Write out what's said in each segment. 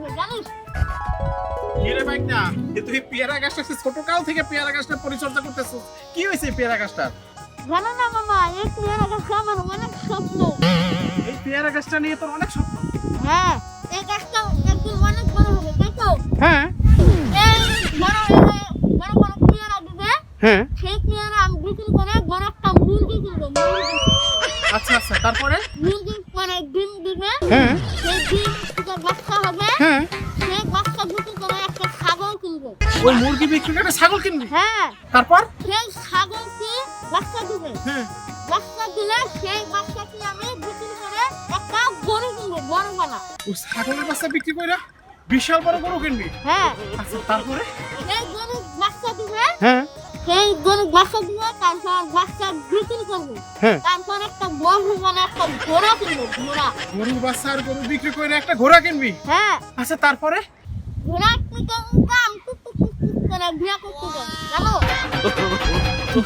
আচ্ছা এ তুই পেয়ারা গাছটা ছোট কাল থেকে পেয়ারা গাছটা পরিচর্যা করতেছ কি হয়েছে পেয়ারা গাছটার? জানো না মামা এই পেয়ারা গাছটা আমার অনেক স্বপ্ন। এই পেয়ারা গাছটা নিয়ে তোর অনেক স্বপ্ন। হ্যাঁ এই গাছটা একদিন অনেক বড় হবে তাই তো? হ্যাঁ। এই বড় বড় বড় পেয়ারা দিবে হ্যাঁ। সেই পেয়ারা আমি বিক্রি করে বড় একটা মুরগি কিনবো আচ্ছা আচ্ছা তারপরে? মুরগি মানে ডিম দিবে হ্যাঁ। হ্যাঁ। বাচ্চা বিক্রি করে একটা ছাগল কিনবো। ওই মুরগি বিক্রি করে ছাগল কিনবি? হ্যাঁ। তারপর? সেই ছাগলকে বাচ্চা দিবে? হ্যাঁ বাচ্চা দিলে সেই বাচ্চাকে আমি বিক্রি করে একটা গরু কিনবো বড় বানা। ওই ছাগলের বাচ্চা বিক্রি করে বিশাল বড় গরু কিনবি? হ্যাঁ। আচ্ছা তারপরে? সেই গরু বাচ্চা দিবে। হ্যাঁ। সেই গরু বাচ্চা দিবে তারপর বাচ্চা বিক্রি করব। হ্যাঁ। তারপর ঘোড়া কিনবো ঘোড়া গরু বাচ্চা আর গরু বিক্রি করে একটা ঘোড়া কিনবি? হ্যাঁ। আচ্ছা তারপরে? ঘোড়া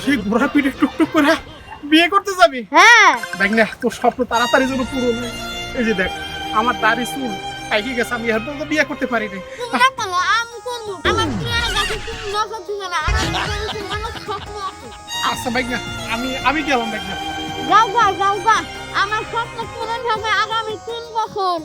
সেই পিঠে টুকটুক করে বিয়ে করতে যাবি? হ্যাঁ। দেখ না তোর স্বপ্ন তাড়াতাড়ি যেন পূরণ হয়। এই যে দেখ আমার দাড়ি চুল পাইকে গেছে আমি এখন তো বিয়ে করতে পারি না তুমি না করো আমি করব আমার আচ্ছা বাইক না আমি আমি গেলাম বাইক না যাও গা যাও গা। আমার স্বপ্ন পূরণ হবে আগামী তিন বছর।